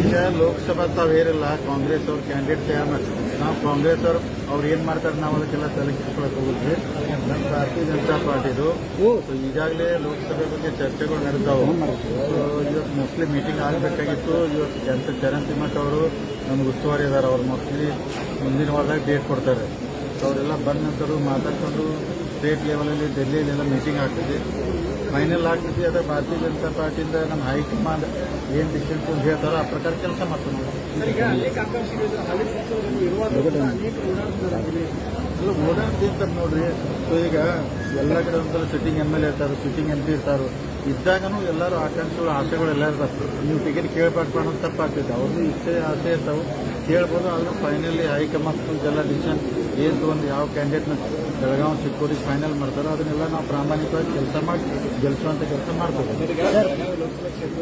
ಈಗ ಲೋಕಸಭಾ ತಾವು ಹೇರಿಲ್ಲ ಕಾಂಗ್ರೆಸ್ ಅವ್ರ ಕ್ಯಾಂಡಿಡೇಟ್ ತಯಾರು ಮಾಡ್ತಾರೆ? ನಾವು ಕಾಂಗ್ರೆಸ್ ಅವ್ರು ಅವ್ರು ಏನ್ ಮಾಡ್ತಾರೆ ನಾವು ಅದಕ್ಕೆಲ್ಲ ತಲೆ ಕಿಸ್ಕೊಳಕ್ ಹೋಗಿದ್ವಿ ನಮ್ಮ ಭಾರತೀಯ ಜನತಾ ಪಾರ್ಟಿದು ಸೊ ಈಗಾಗಲೇ ಲೋಕಸಭೆ ಬಗ್ಗೆ ಚರ್ಚೆಗಳು ನಡೆದಾವು. ಇವತ್ತು ಮೋಸ್ಟ್ಲಿ ಮೀಟಿಂಗ್ ಆಗಬೇಕಾಗಿತ್ತು. ಇವತ್ತು ಜನತ ಚರಣ್ ಅವರು ನಮ್ಗೆ ಉಸ್ತುವಾರಿ ಇದಾರೆ ಅವ್ರು ಮೋಸ್ಟ್ಲಿ ಮುಂದಿನ ವಾರದಾಗ ಡೇಟ್ ಕೊಡ್ತಾರೆ. ಅವರೆಲ್ಲ ಬಂದ ನಂತರ ಮಾತಾಡ್ಕೊಂಡು ಸ್ಟೇಟ್ ಲೆವೆಲಲ್ಲಿ ಡೆಲ್ಲಿಯಲ್ಲೆಲ್ಲ ಮೀಟಿಂಗ್ ಆಗ್ತದೆ. ಫೈನಲ್ ಆಗ್ತೈತಿ ಅದ ಭಾರತೀಯ ಜನತಾ ಪಾರ್ಟಿಯಿಂದ ನಮ್ಮ ಹೈಕಮಾಂಡ್ ಏನು ಡಿಸಿಷನ್ ಅಂತ ಹೇಳ್ತಾರೋ ಆ ಪ್ರಕಾರ ಕೆಲಸ ಮಾಡ್ತಾರೆ ಅಲ್ಲ ಓಡಾಡ್ತಿರ್ತಾರೆ ನೋಡ್ರಿ. ಸೊ ಈಗ ಎಲ್ಲ ಕಡೆ ಒಂದ್ಸಲ ಸಿಟ್ಟಿಂಗ್ ಎಂ ಎಲ್ ಎ ಇರ್ತಾರೆ ಸಿಟ್ಟಿಂಗ್ ಎಂ ಪಿ ಇರ್ತಾರೆ. ಇದ್ದಾಗನೂ ಎಲ್ಲರೂ ಆಕಾಂಕ್ಷೆಗಳು ಆಸೆಗಳು ಎಲ್ಲ ನೀವು ಟಿಕೆಟ್ ಕೇಳಬಾರ್ದು ಅನ್ನೋದು ತಪ್ಪಾಗ್ತೈತೆ. ಅವ್ರದ್ದು ಇಚ್ಛೆ, ಆಸೆ ಇರ್ತಾವೆ. ಕೇಳ್ಬೋದು, ಆದ್ರೆ ಫೈನಲಿ ಹೈಕಮಾಂಡ್ ಎಲ್ಲ ಡಿಸಿಷನ್ ಏನು ತೊಗೊಂಡು ಯಾವ ಕ್ಯಾಂಡಿಡೇಟ್ನ ಬೆಳಗಾವಿ ಚಿಕ್ಕೋರಿಗೆ ಫೈನಲ್ ಮಾಡ್ತಾರೋ, ಅದನ್ನೆಲ್ಲ ನಾವು ಪ್ರಾಮಾಣಿಕವಾಗಿ ಕೆಲಸ ಮಾಡಿ ಗೆಲ್ಲಿಸುವಂಥ ಕೆಲಸ ಬೆಳಗಾವಿ ಲೋಕಸಭಾ ಕ್ಷೇತ್ರ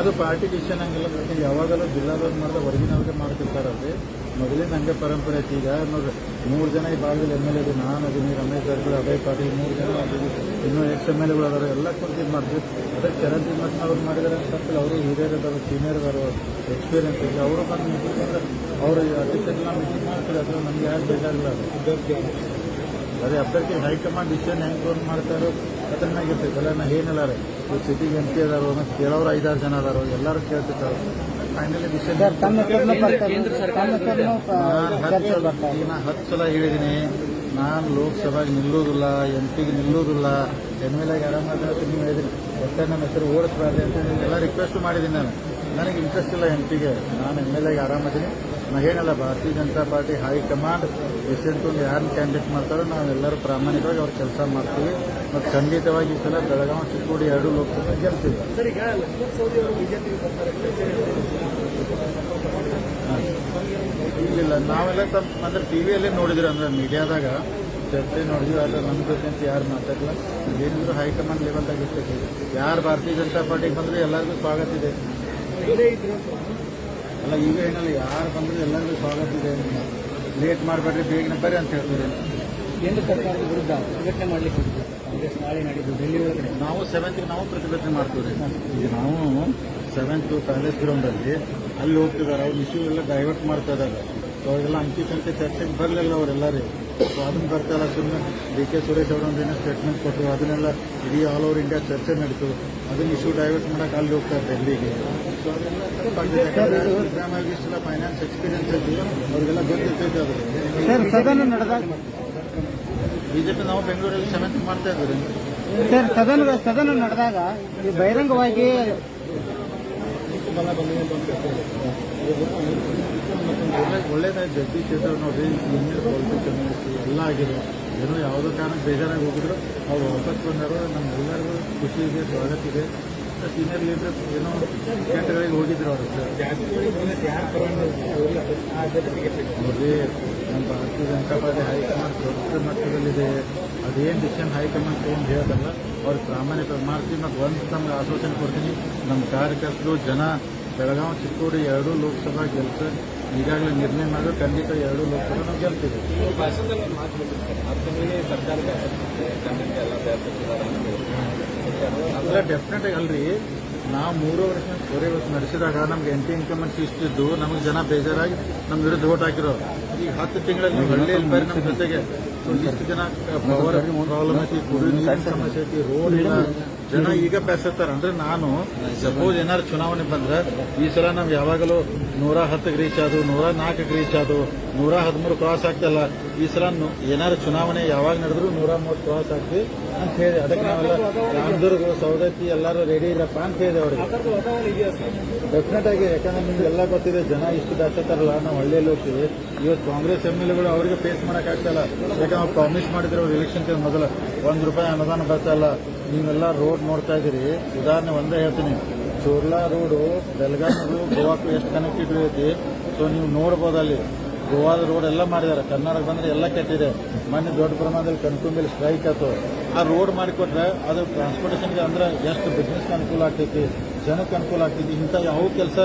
ಅದು ಪಾರ್ಟಿ ಡಿಸಿಷನ್ ಹಂಗಿಲ್ಲ ಮತ್ತೆ ಯಾವಾಗಲೂ ಜಿಲ್ಲಾದವ್ರು ಮಾಡಿದ ಹೊರಗಿನವ್ರಿಗೆ ಮಾಡ್ತಿರ್ತಾರಲ್ರಿ ಮೊದಲಿನ ಹಂಗೆ ಪರಂಪರೆ ಐತಿ. ಈಗ ನೋಡ್ರಿ ಮೂರು ಜನ ಈ ಭಾಗದಲ್ಲಿ ಎಂ ಎಲ್ ಎ ನಾನು ಅದೀನಿ, ರಮೇಶ್ ಜಾರಕಿಹೊಳಿ ಅಭಯ್ ಪಾಟೀಲ್ ಮೂರು ಜನ ಅದೀವಿ ಇನ್ನೂ ಎಕ್ಸ್ ಎಂ ಎಲ್ ಎಗಳು ಅದಾರ, ಎಲ್ಲ ಕುರಿತು ಇದು ಮಾಡ್ತೀವಿ. ಅದಕ್ಕೆ ಚರಣ್ ಅವ್ರು ಮಾಡಿದಾರೆ ಅಂತಂದ್ರೆ ಅವರು ಹಿರಿಯರ್ ಇದಾರೆ ಸೀನಿಯರ್ ಇದಾರೆ ಎಕ್ಸ್ಪೀರಿಯನ್ಸ್ ಇದೆ ಅವರು ಬಂದು ಮೀಟಿಂಗ್ ಅವರು ಅಧ್ಯಕ್ಷ ಮೀಟಿಂಗ್ ಮಾಡ್ತಾರೆ. ಅದು ನಮ್ಗೆ ಯಾರು ಬೇಕಾಗಿಲ್ಲ. ಅದು ಅಭ್ಯರ್ಥಿ ಹೈಕಮಾಂಡ್ ಡಿಸಿಷನ್ ಹೆಂಗೆ ತೊಗೊಂಡು ಮಾಡ್ತಾರೋ ಅದ್ರ ಮ್ಯಾಗ ಎಲ್ಲ ನಾ ಏನಿಲ್ಲ ರೀ. ಈಗ ಸಿಟಿಗೆ ಎಂ ಪಿ ಅದಾರು ಮತ್ತು ಕೇಳೋರು ಐದಾರು ಜನ ಅದಾರು ಎಲ್ಲರೂ ಕೇಳ್ತಿರ್ತಾರೆ. ಫೈನಲಿ ಡಿಸಿಷನ್ ಕೇಂದ್ರ ಸರ್ಕಾರ ನಾನು ಹತ್ತು ಸಲ ಈಗ ನಾ ಹತ್ತು ಸಲ ಹೇಳಿದ್ದೀನಿ ನಾನು ಲೋಕಸಭೆಗೆ ನಿಲ್ಲೋದಿಲ್ಲ ಎಂ ಪಿಗೆ ನಿಲ್ಲೋದಿಲ್ಲ ಎಂ ಎಲ್ ಎಗೆ ಆರಾಮ ನೀವು ಹೇಳಿದ್ದೀನಿ ಒಟ್ಟೆ ನನ್ನ ಹೆಸರು ಓಡಿಸ್ಬಾರ್ದು ಅಂತ ಎಲ್ಲ ರಿಕ್ವೆಸ್ಟ್ ಮಾಡಿದ್ದೀನಿ ನಾನು. ನನಗೆ ಇಂಟ್ರೆಸ್ಟ್ ಇಲ್ಲ ಎಂ ಪಿಗೆ ನಾನು ಎಂ ಎಲ್ ಎಗೆ ಆರಾಮದೀನಿ ನಾ ಏನಲ್ಲ Bharatiya Janata party high command decision ಯಾರನ್ನ ಕ್ಯಾಂಡಿಡೇಟ್ ಮಾಡ್ತಾರೋ ನಾವೆಲ್ಲರೂ ಪ್ರಾಮಾಣಿಕವಾಗಿ ಅವ್ರು ಕೆಲಸ ಮಾಡ್ತೀವಿ. ಮತ್ತು ಖಂಡಿತವಾಗಿ ಈ ಸಲ ಬೆಳಗಾವಿ ಚಿಕ್ಕೋಡಿ ಎರಡು ಲೋಕಸಭೆ ಗೆಲ್ತೀವಿ. ಇಲ್ಲ ನಾವೆಲ್ಲ ತಮ್ಮ ಅಂದ್ರೆ ಟಿವಿಯಲ್ಲೇ ನೋಡಿದ್ರಿ ಅಂದ್ರೆ ಮೀಡಿಯಾದಾಗ ಚರ್ಚೆ ನೋಡಿದ್ವಿ ಆದ್ರೆ ನಮ್ಮ ಜೊತೆ ಅಂತ ಯಾರು ಮಾತಾಡಲ್ಲ ಏನಿದ್ರು ಹೈಕಮಾಂಡ್ ಲೆವೆಲ್ದಾಗ ಇರ್ತೈತಿ ಯಾರು ಭಾರತೀಯ ಜನತಾ ಪಾರ್ಟಿಗೆ ಬಂದ್ರೆ ಎಲ್ಲರಿಗೂ ಸ್ವಾಗತ ಇದೆ. ಅಲ್ಲ ಈಗ ಏನಲ್ಲ ಯಾರು ಬಂದರೆ ಎಲ್ಲರಿಗೂ ಸ್ವಾಗತ ಇದೆ. ಲೇಟ್ ಮಾಡಬೇಡ್ರಿ ಬೇಗನೆ ಬರ್ರಿ ಅಂತ ಹೇಳ್ತೀವಿ ಕೇಂದ್ರ ಸರ್ಕಾರದ ವಿರುದ್ಧ ಪ್ರತಿಭಟನೆ ಮಾಡಲಿಕ್ಕೆ ಕಾಂಗ್ರೆಸ್ ನಾಳೆ ನಡೆದು ಡೆಲ್ಲಿ ಒಳಗಡೆ. ನಾವು ಸೆವೆಂತ್ಗೆ ನಾವು ಪ್ರತಿಭಟನೆ ಮಾಡ್ತೀವಿ ಈಗ ನಾವು ಸೆವೆಂತ್ ಕಾಲೇಜ್ ಗ್ರೌಂಡಲ್ಲಿ ಅಲ್ಲಿ ಹೋಗ್ತಿದ್ದಾರೆ. ಅವ್ರ ಇಶ್ಯೂ ಎಲ್ಲ ಡೈವರ್ಟ್ ಮಾಡ್ತಾ ಇದ್ದಾರೆ. ಸೊ ಅವರೆಲ್ಲ ಅಂಕಿ ಸಂಖ್ಯೆ ಚರ್ಚೆಗೆ ಬರಲಿಲ್ಲ ಅವರೆಲ್ಲರೂ ಸೊ ಅದನ್ನ ಬರ್ತಾಯಿಲ್ಲ ಸುಮ್ಮನೆ ಡಿ ಕೆ ಸುರೇಶ್ ಅವರೊಂದು ಏನೋ ಸ್ಟೇಟ್ಮೆಂಟ್ ಕೊಟ್ಟರು. ಅದನ್ನೆಲ್ಲ ಇಡೀ ಆಲ್ ಓವರ್ ಇಂಡಿಯಾ ಚರ್ಚೆ ನಡೀತು. ಅದನ್ನು ಇಶ್ಯೂ ಡೈವರ್ಟ್ ಮಾಡೋಕ್ಕೆ ಅಲ್ಲಿ ಹೋಗ್ತಾರೆ ಡೆಲ್ಲಿಗೆ. ಸೊ ಅದೆಲ್ಲ ತಪ್ಪಾಗಿದೆ ಯಾಕಂದ್ರೆ ಇಸ್ಲಾಂ ಆಗಿ ಇಷ್ಟೆಲ್ಲ ಫೈನಾನ್ಸ್ ಎಕ್ಸ್ಪೀರಿಯನ್ಸ್ ಐತಿ ಅವ್ರಿಗೆಲ್ಲ ಗೊತ್ತಿರ್ತೈತೆ ಅದು ಸರ್ ಸದನ ನಡೆದಾಗ ಬಿಜೆಪಿ ನಾವು ಬೆಂಗಳೂರಲ್ಲಿ ಸೆವೆಂತ್ ಮಾಡ್ತಾ ಸರ್ ಸದನ ಸದನ ನಡೆದಾಗ ಈ ಬಹಿರಂಗವಾಗಿ ಒಳ್ಳೇದಾಯ್ತು. ಜಗದೀಶ್ ಶೆಟ್ಟರ್ ನೋಡ್ರಿ ಪೊಲಿಟಿಕ್ಸ್ ಎಲ್ಲ ಆಗಿದೆ. ಏನೋ ಯಾವುದೋ ಕಾರಣಕ್ಕೆ ಬೇಜಾರಾಗಿ ಹೋಗಿದ್ರು. ಅವ್ರು ವಾಪಸ್ ಬಂದರು. ನಮ್ಗೆಲ್ಲರಿಗೂ ಖುಷಿ ಇದೆ ಸ್ವಾಗತ ಇದೆ. ಸೀನಿಯರ್ ಏನೋ ಕೆಟ್ಟಗಳಿಗೆ ಹೋಗಿದ್ರು ಅವರು. ನಮ್ಮ ಭಾರತೀಯ ಜನತಾ ಪಾರ್ಟಿ ಹೈಕಮಾಂಡ್ ದೊಡ್ಡ ಮಟ್ಟದಲ್ಲಿದೆ. ಅದೇನು ಡಿಸಿಷನ್ ಹೈಕಮಾಂಡ್ ಏನು ಹೇಳೋದಲ್ಲ, ಅವ್ರು ಪ್ರಾಮಾಣಿಕ ಮಾಡ್ತೀವಿ ಮತ್ತು ಒಂದು ತಮ್ಗೆ ಆಶ್ವಾಸನೆ ಕೊಡ್ತೀನಿ. ನಮ್ಮ ಕಾರ್ಯಕರ್ತರು, ಜನ, ಬೆಳಗಾವಿ, ಚಿಕ್ಕೋಡಿ ಎರಡೂ ಲೋಕಸಭಾ ಗೆಲ್ಸ, ಈಗಾಗಲೇ ನಿರ್ಣಯ ಮಾಡಿದ್ರೆ ಖಂಡಿತ ಎರಡೂ ಲೋಕಸಭಾ ನಾವು ಗೆಲ್ತೀವಿ. ಅಂದ್ರೆ ಡೆಫಿನೆಟ್ ಆಗಿ ಅಲ್ರಿ ನಾವು ಮೂರು ವರ್ಷ ಸೋರೆ ವರ್ಷ ನಡೆಸಿದಾಗ ನಮ್ಗೆ ಎಂಟಿ ಇನ್ಕಮ್ ಅಂತ ಇಷ್ಟಿದ್ದು ನಮಗೆ ಜನ ಬೇಜಾರಾಗಿ ನಮ್ಮ ವಿರುದ್ಧ ಓಟ್ ಹಾಕಿರೋ ಈಗ ಹತ್ತು ತಿಂಗಳಲ್ಲಿ ಹಳ್ಳಿ ಬರ್ರಿ ನಮ್ಮ ಜೊತೆಗೆ ಎಷ್ಟು ಇಷ್ಟು ಜನ ಪವರ್ ಪ್ರಾಬ್ಲಮ್ ಐತಿ ಕುಡಿಯೋ ನೀರಿನ ಸಮಸ್ಯೆ ಐತಿ ರೋಡ್ ಇಲ್ಲ. ಜನ ಈಗ ಬೆಸತ್ತಾರ ಅಂದ್ರೆ ನಾನು ಸಪೋಸ್ ಏನಾರು ಚುನಾವಣೆ ಬಂದ್ರೆ ಈ ಸಲ ನಾವು ಯಾವಾಗಲೂ ನೂರ ಹತ್ತಕ್ಕೆ ರೀಚ್ ಆದು ನೂರ ನಾಲ್ಕಕ್ಕೆ ರೀಚ್ ಆದು ನೂರ ಹದಿಮೂರು ಕ್ರಾಸ್ ಆಗ್ತಲ್ಲ. ಈ ಸಲ ಏನಾರು ಚುನಾವಣೆ ಯಾವಾಗ ನಡೆದ್ರು ನೂರ ಮೂವತ್ತು ಕ್ರಾಸ್ ಆಗ್ತಿ ಅಂತ ಹೇಳಿ. ಅದಕ್ಕೆ ನಾವೆಲ್ಲ ರಾಮದುರ್ಗ ಸೌದತ್ತಿ ಎಲ್ಲರೂ ರೆಡಿ ಇಲ್ಲಪ್ಪ ಅಂತ ಹೇಳಿದೆ ಅವ್ರಿಗೆ. ಡೆಫಿನೆಟ್ ಆಗಿ ಯಾಕಂದ್ರೆ ನಿಮ್ಗೆ ಎಲ್ಲ ಗೊತ್ತಿದೆ, ಜನ ಇಷ್ಟು ದಾಸ್ತಾರಲ್ಲ ನಾವು ಹಳ್ಳಿಯಲ್ಲಿ ಹೋಗ್ತೀವಿ. ಇವತ್ತು ಕಾಂಗ್ರೆಸ್ ಎಂ ಎಲ್ ಎಗಳು ಅವ್ರಿಗೆ ಫೇಸ್ ಮಾಡೋಕ್ಕಾಗ್ತಲ್ಲ ಯಾಕಂದ್ರೆ ಪ್ರಾಮಿಸ್ ಮಾಡಿದ್ರೆ ಅವ್ರು ಎಲೆಕ್ಷನ್ ಮೊದಲು. ಒಂದು ರೂಪಾಯಿ ಅನುದಾನ ಬರ್ತಾ ಇಲ್ಲ. ನೀವೆಲ್ಲ ರೋಡ್ ನೋಡ್ತಾ ಇದ್ದೀರಿ. ಉದಾಹರಣೆ ಒಂದೇ ಹೇಳ್ತೀನಿ. ಚೋರ್ಲಾ ರೋಡು ಬೆಳಗಾವಿ ಗೋವಾಕ್ಕೂ ಎಷ್ಟು ಕನೆಕ್ಟಿವಿಟಿ ಐತಿ? ಸೊ ನೀವು ನೋಡ್ಬೋದು ಅಲ್ಲಿ. ಗೋವಾದ ರೋಡ್ ಎಲ್ಲ ಮಾಡಿದ್ದಾರೆ. ಕರ್ನಾಟಕ ಬಂದರೆ ಎಲ್ಲ ಕೆಟ್ಟಿದೆ. ಮೊನ್ನೆ ದೊಡ್ಡ ಪ್ರಮಾಣದಲ್ಲಿ ಕನ್ಕುಂಬಿಲ್ ಸ್ಟ್ರೈಕ್ ಆಯ್ತು. ಆ ರೋಡ್ ಮಾಡಿಕೊಟ್ರೆ ಅದು ಟ್ರಾನ್ಸ್ಪೋರ್ಟೇಷನ್ಗೆ ಅಂದ್ರೆ ಎಷ್ಟು ಬಿಸ್ನೆಸ್ಗೆ ಅನುಕೂಲ ಆಗ್ತೈತಿ ಜನಕ್ಕೆ ಅನುಕೂಲ ಆಗ್ತೈತಿ ಇಂಥ ಯಾವ ಕೆಲಸ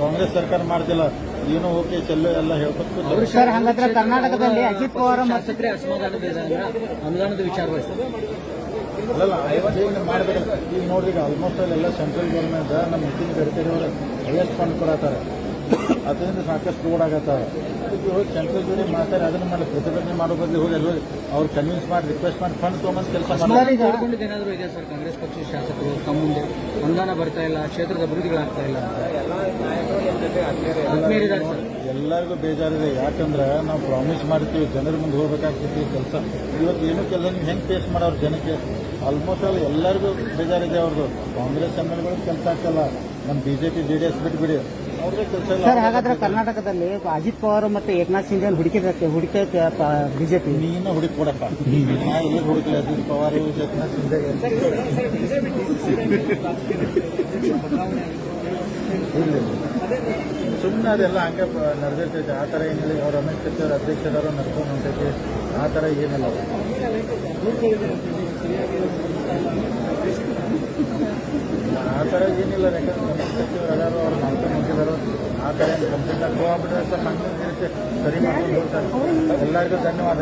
ಕಾಂಗ್ರೆಸ್ ಸರ್ಕಾರ ಮಾಡ್ತಿಲ್ಲ. ಏನೋ ಓಕೆ ಚೆಲ್ಲು ಎಲ್ಲ. ಸರ್ ಹಂಗಾದ್ರೆ ಕರ್ನಾಟಕದಲ್ಲಿ ಅಜಿತ್ ಪವಾರ್ ಮತ್ತು ಅನುದಾನದ ವಿಚಾರವಾಗಿ ಮಾಡಬೇಕಲ್ಲ ಈಗ ನೋಡ್ರಿ ಈಗ ಆಲ್ಮೋಸ್ಟ್ ಎಲ್ಲ ಸೆಂಟ್ರಲ್ ಗೌರ್ಮೆಂಟ್ ನಮ್ಮ ನಿತಿನ್ ಗಡ್ಕರಿ ಅವರು ಹೈಯೆಸ್ಟ್ ಫಂಡ್ ಕೊಡತ್ತಾರೆ. ಅದರಿಂದ ಸಾಕಷ್ಟು ಆಗತ್ತಾವ ಅದಕ್ಕೆ ಹೋಗಿ ಸೆಂಟ್ರಲ್ ಜೋಡಿ ಮಾತಾಡಿ ಅದನ್ನ ಮಾಡಿ ಪ್ರತಿಭಟನೆ ಮಾಡೋ ಬದಲು ಹೋಗಿ ಅಲ್ಲಿ ಹೋಗಿ ಅವ್ರು ಕನ್ವಿನ್ಸ್ ಮಾಡಿ ರಿಕ್ವೆಸ್ಟ್ ಮಾಡಿ ಫಂಡ್ ತೊಗೊಂಡು ಕೆಲಸ ಏನಾದರೂ ಇದೆ ಸರ್ ಕಾಂಗ್ರೆಸ್ ಪಕ್ಷದ ಶಾಸಕರು? ತಮ್ಮ ಮುಂದೆ ಅನುದಾನ ಬರ್ತಾ ಇಲ್ಲ ಕ್ಷೇತ್ರದ ಅಭಿವೃದ್ಧಿಗಳಾಗ್ತಾ ಇಲ್ಲ ಎಲ್ಲರಿಗೂ ಬೇಜಾರಿದೆ ಯಾಕಂದ್ರೆ ನಾವು ಪ್ರಾಮಿಸ್ ಮಾಡ್ತೀವಿ ಜನರ ಮುಂದೆ ಹೋಗ್ಬೇಕಾಗ್ತೈತಿ ಕೆಲಸ. ಇವತ್ತು ಏನು ಕೆಲಸ ನೀವು ಹೆಂಗೆ ಫೇಸ್ ಮಾಡೋರು ಜನಕ್ಕೆ? ಆಲ್ಮೋಸ್ಟ್ ಅಲ್ಲಿ ಎಲ್ಲರಿಗೂ ಬೇಜಾರಿದೆ ಅವ್ರದ್ದು. ಕಾಂಗ್ರೆಸ್ ಎಂ ಎಲ್ಗಳು ಕೆಲಸ ಆಗ್ತಲ್ಲ ನಮ್ಮ B J P J D S ಬಿಟ್ಬಿಡಿ. ಸರ್ ಹಾಗಾದ್ರೆ ಕರ್ನಾಟಕದಲ್ಲಿ ಅಜಿತ್ ಪವಾರ್ ಮತ್ತೆ ಏಕನಾಥ್ ಸಿಂಗ್ ಹುಡುಕಿದಕ್ಕೆ ಹುಡುಕಕ್ಕೆ ಬಿಜೆಪಿ? ನೀನು ಹುಡುಕಿ ಕೊಡಪ್ಪ ಹುಡುಕಲಿ ಅಜಿತ್ ಪವಾರ್ ಏಕನಾಥ್ ಸಿಂಗ್ ಇಲ್ಲ ಸುಮ್ಮನೆ ಅದೆಲ್ಲ ಹಂಗೆ ಪ- ನಡೆದಿರ್ತೈತೆ. ಆ ಥರ ಏನಿಲ್ಲ. ಅವ್ರ ರಮೇಶ್ ಶಾ ಅವ್ರ ಅಧ್ಯಕ್ಷರವರು ನಡ್ಕೊಂಡು ಹೊಂಟೈತೆ ಆ ಥರ ಏನಿಲ್ಲ ಆ ಥರ ಏನಿಲ್ಲ ಯಾಕಂದ್ರೆ ರಮೇಶ್ ಶಾ ಅವರು ಅದಾರು ಅವ್ರು. ಏನು ಕಂಪ್ಲೀಟ್ ಆಗಿ ಸರಿ ಮಾಡ್ಕೊಂಡು ಎಲ್ಲರಿಗೂ ಧನ್ಯವಾದ